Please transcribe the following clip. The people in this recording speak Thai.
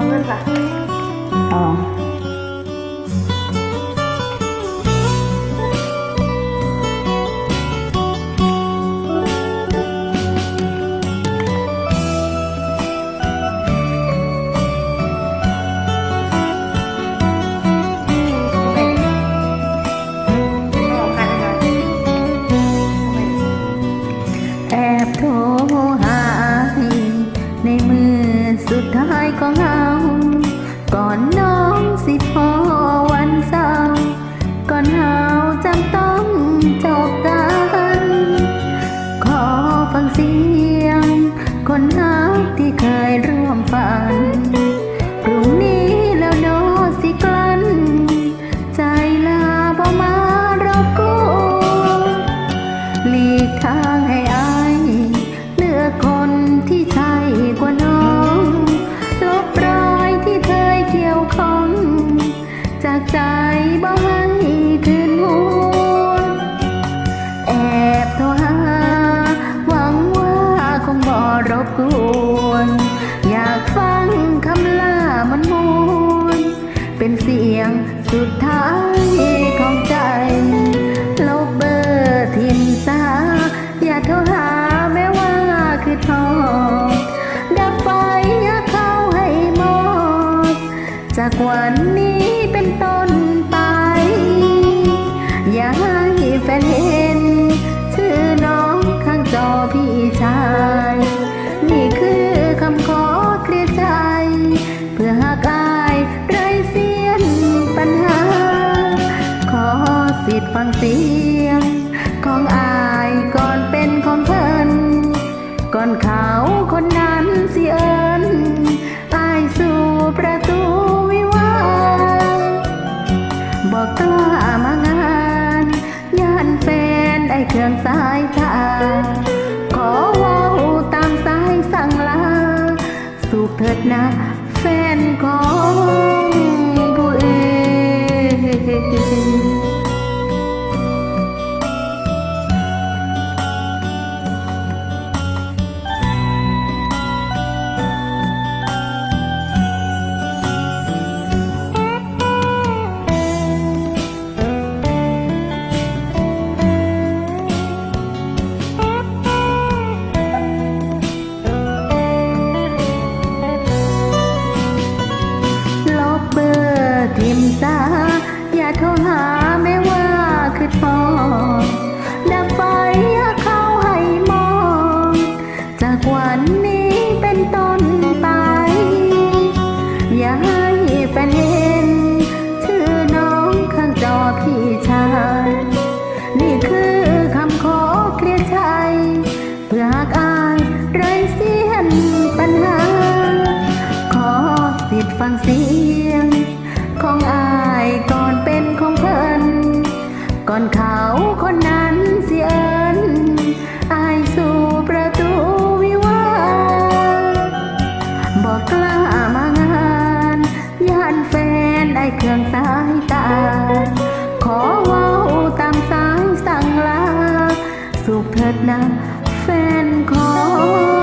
อเงิ สุดท้ายของเงา ก่อนน้องสิพอวันเศร้าก่อนเราจำต้อง สุดท้ายของใจ ลบเบอร์ทิมซาอย่าโทรหาแม้ว่าคือทอดดับไฟเข้าให้หมด จากวันนี้เป็นต้น ก่อนเขา วันนี้เป็นต้นไป อย่าให้แฟนเห็น ชื่อน้องข้างจอพี่ชาย นี่คือคำขอเคลียร์ใจ เพื่อหากอายไรเสียนปัญหา ขอสิทธิ์ฟังเสียง ของอายก่อนเป็นของเพิ่น ก่อนเขาคนนั้นเสีย รื่องสายตา ขอว่าตามสายสั่งลา สุขเถิดนะแฟนขอ